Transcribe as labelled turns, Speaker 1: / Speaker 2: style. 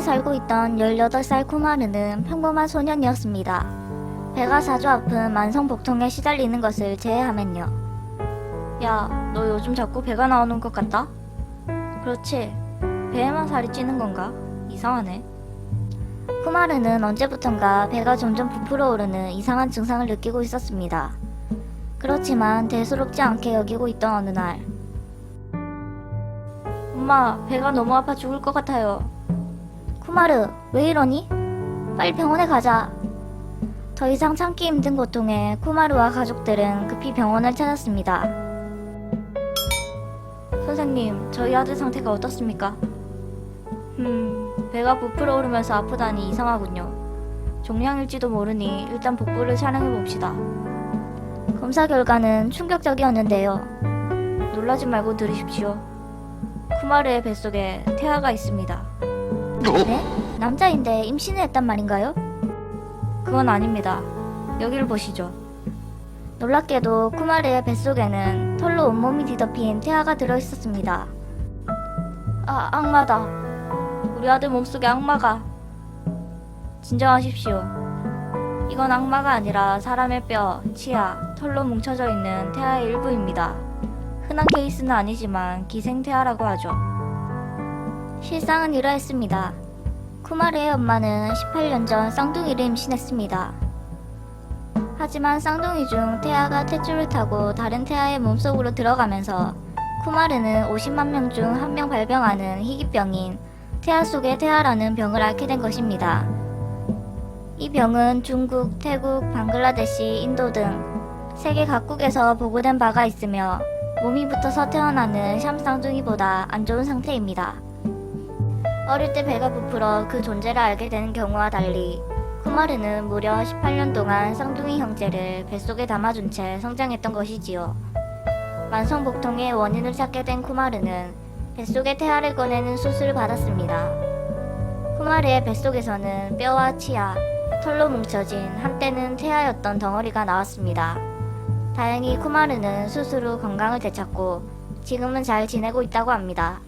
Speaker 1: 살고 있던 18살 쿠마르는 평범한 소년이었습니다. 배가 자주 아픈 만성복통에 시달리는 것을 제외하면요. 야, 너 요즘 자꾸 배가 나오는 것 같다? 그렇지. 배에만 살이 찌는 건가? 이상하네. 쿠마르는 언제부턴가 배가 점점 부풀어 오르는 이상한 증상을 느끼고 있었습니다. 그렇지만 대수롭지 않게 여기고 있던 어느 날. 엄마, 배가 너무 아파 죽을 것 같아요. 쿠마르, 왜 이러니? 빨리 병원에 가자. 더 이상 참기 힘든 고통에 쿠마르와 가족들은 급히 병원을 찾았습니다. 선생님, 저희 아들 상태가 어떻습니까? 음, 배가 부풀어 오르면서 아프다니 이상하군요. 종양일지도 모르니 일단 복부를 촬영해 봅시다. 검사 결과는 충격적이었는데요. 놀라지 말고 들으십시오. 쿠마르의 뱃속에 태아가 있습니다. 네? 남자인데 임신을 했단 말인가요? 그건 아닙니다. 여기를 보시죠. 놀랍게도 쿠마르의 뱃속에는 털로 온몸이 뒤덮인 태아가 들어있었습니다. 아, 악마다. 우리 아들 몸속에 악마가. 진정하십시오. 이건 악마가 아니라 사람의 뼈, 치아, 털로 뭉쳐져 있는 태아의 일부입니다. 흔한 케이스는 아니지만 기생태아라고 하죠. 실상은 이러했습니다. 쿠마르의 엄마는 18년 전 쌍둥이를 임신했습니다. 하지만 쌍둥이 중 태아가 탯줄을 타고 다른 태아의 몸속으로 들어가면서 쿠마르는 50만 명 중 한 명 발병하는 희귀병인 태아 속의 태아라는 병을 앓게 된 것입니다. 이 병은 중국, 태국, 방글라데시, 인도 등 세계 각국에서 보고된 바가 있으며 몸이 붙어서 태어나는 샴 쌍둥이보다 안 좋은 상태입니다. 어릴 때 배가 부풀어 그 존재를 알게 되는 경우와 달리 쿠마르는 무려 18년 동안 쌍둥이 형제를 뱃속에 담아준 채 성장했던 것이지요. 만성복통의 원인을 찾게 된 쿠마르는 뱃속의 태아를 꺼내는 수술을 받았습니다. 쿠마르의 뱃속에서는 뼈와 치아, 털로 뭉쳐진 한때는 태아였던 덩어리가 나왔습니다. 다행히 쿠마르는 수술 후 건강을 되찾고 지금은 잘 지내고 있다고 합니다.